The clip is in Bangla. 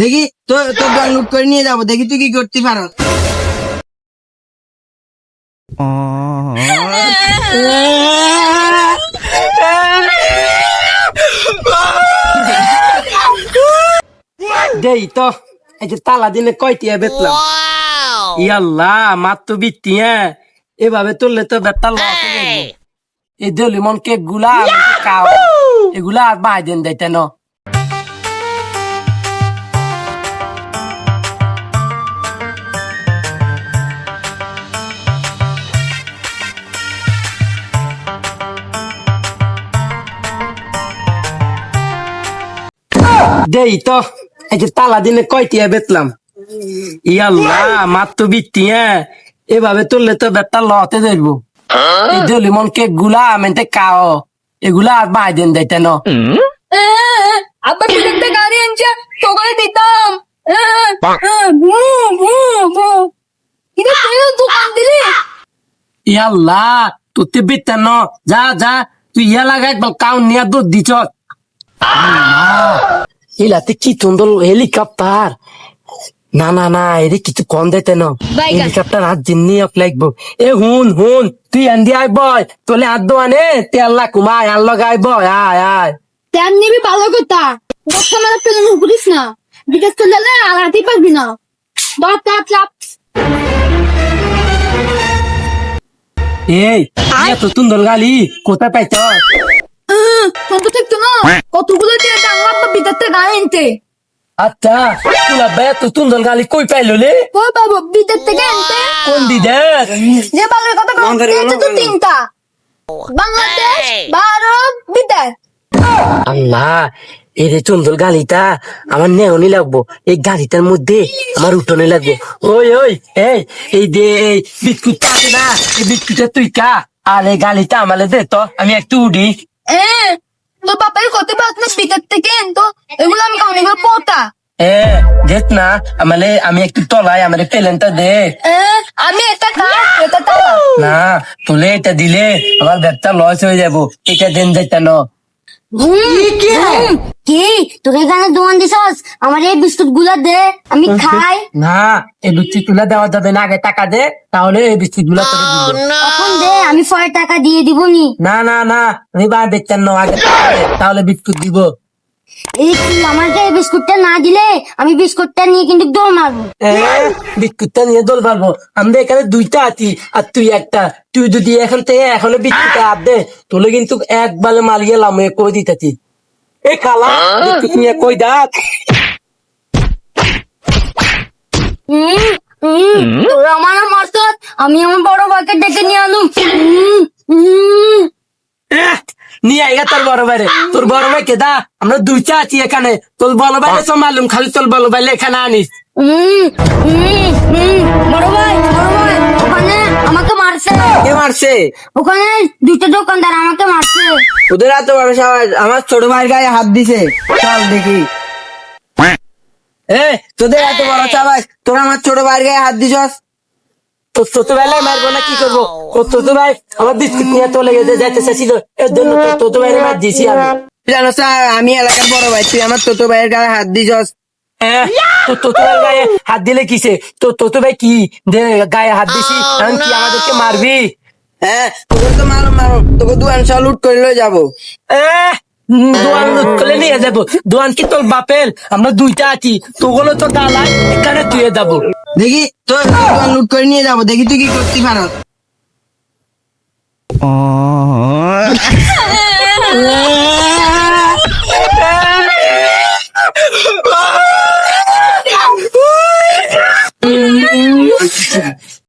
দেখি তো তোর দোয়ান লুট করে নিয়ে যাব দেখি তুই কি করতে পারো। দেই তো এই যে তালা দিনে কয়টিয়া বেতলাম? ইয়াল্লাহ মাত্র বিত্তি হ্যাঁ? এভাবে তুললে তো যাবে। এই দলিমন কেকগুলা খাও। এগুলা আর বাই দেন দেয় ন দেই তো। এই যে তালা দিনে কয়টিয়া বেতলাম? ইয়াল্লাহ মাত্র বিত্তি হ্যাঁ এভাবে তুললে তো বেতটা লতে দেখব এই দলিমন কেকগুলা মেনতে খাও এগুলা আর বাই দেন দেয় ন আব্বা বিদেশে গাড়ি আনছে? তোকে দিতাম। কিন্তু তুই তো দিলি? ইয়াল্লাহ বিত্তা ন। যা যা তুই ইয়া লাগা একবার কাউন নিয়ে দুধ দিছ। ইলাতে কি সুন্দর হেলিকপ্টার? না না না এরে কিছু কম দিতে ন। হেলিকপ্টার হাত জিন্নি অফ লাগবো। এ হুন হুন তুই আন্দি আই বয় তোলে হাত দোয়ানে তেল্লা কুমায় আর লগাই বয় আয় আয়। তেম নিবি ভালো কথা। বর্তমানে প্রেম করিস না। বিদেশ চলে গেলে আর হাতে পারবি না। বাপ চাপ চাপ এই এত সুন্দর গালি কোথায় পাইছ থাকতো না। কতগুলো দিয়ে আনতে। আচ্ছা তুলা বে এত সুন্দর গালি কই পাইলো লে? ও বাবু বিদেশ থেকে আনতে। কোন দিদে যে বাংলার কথা বলতে তো তিনটা। বাংলাদেশ ভারত বিদেশ আল্লাহ এই রে চন্দল গালিটা আমার নেওনি লাগবো। এই গাড়িটার মধ্যে আমার উঠোনে লাগবো। ওই ওই এই এই দে এই বিস্কুটটা আছে না এই বিস্কুটটা তুই কা আর এই গালিটা আমালে দে তো আমি একটু উঠি। এ তোর বাপাই কত পারত স্পিকার থেকে তো এগুলো আমি অনেকবার পোতা। এ দেখ না আমালে আমি একটু তলায় আমার প্লেনটা দে। আমি এটা খা এটা তালা। না তুলে এটা দিলে আমার ব্যবসা লস হয়ে যাব। এটা দেন যেটা ন কি? তোকে এখানে দোকান দিছস? আমার এই বিস্কুটগুলা দে আমি খাই। না এই বিস্কুটগুলা দেওয়া যাবে না আগে টাকা দে তাহলে এই বিস্কুটগুলা তোকে দিব। এখন দে আমি পরে টাকা দিয়ে দিব নি না না না আমি বেচতেন না আগে তাহলে বিস্কুট দিব। এই তুই আমাকে এই বিস্কুটটা না দিলে আমি বিস্কুটটা নিয়ে কিন্তু দৌড় মারবো। বিস্কুটটা নিয়ে দোল পারব আমরা এখানে দুইটা আছি আর তুই একটা। তুই যদি এখন থেকে এখনও বিস্কুট আপ দে তোলে কিন্তু এক বালে মালিয়ে লামে কই দিতেছি। এ খালা বিস্কুট নিয়ে কই দাঁত হুম, হুম, তোরা আমার মারত আমি আমার বড় ভাইকে ডেকে নিয়ে। এহ, নিয়ে আইগা তোর বড় ভাইরে তোর বড় ভাই কে দা আমরা দুইটা আছি এখানে তোর বড় ভাই মালুম খালি তোর বড় ভাই এখানে আনিস হুম, হুম, হুম। বড় ভাই বড় ভাই মারছে? কে মারছে? ওখানে দুটো দোকানদার আমাকে মারছে। ওদের এত বড় সাহস আমার ছোট ভাইয়ের গায়ে হাত দিছে। চল দেখি। এ তোদের এত বড় সাহস তোরা আমার ছোট ভাইয়ের গায়ে হাত দিছস? তোর ছোট বেলায় মারবো না কি করব? তোর ছোট ভাই আমার বিস্কুট নিয়ে চলে গেছে যাইতে চাইছিল। এর জন্য তোর ছোট ভাইয়ের মার দিছি আমি। জানো স্যার আমি এলাকার বড় ভাই তুই আমার ছোট ভাইয়ের গায়ে হাত দিছস। ভাইয়ের গায়ে হাত দিলে কিসে? তোর ছোট ভাই কি? গায়ে হাত দিছি। এখন কি আমাদেরকে মারবি? হ্যাঁ তোকে তো মারো মারো। তোকে দু আনসা লুট করে লয়ে যাব। দোয়ান লুট করে নিয়ে যাব। দোয়ান কি তোর বাপের? আমরা দুইটা আছি। তোগুলো তো ডালাই এখানে তুই যাব। দেখি তোর দোকান লুট করে নিয়ে যাব। দেখি তুই কি করতে পারো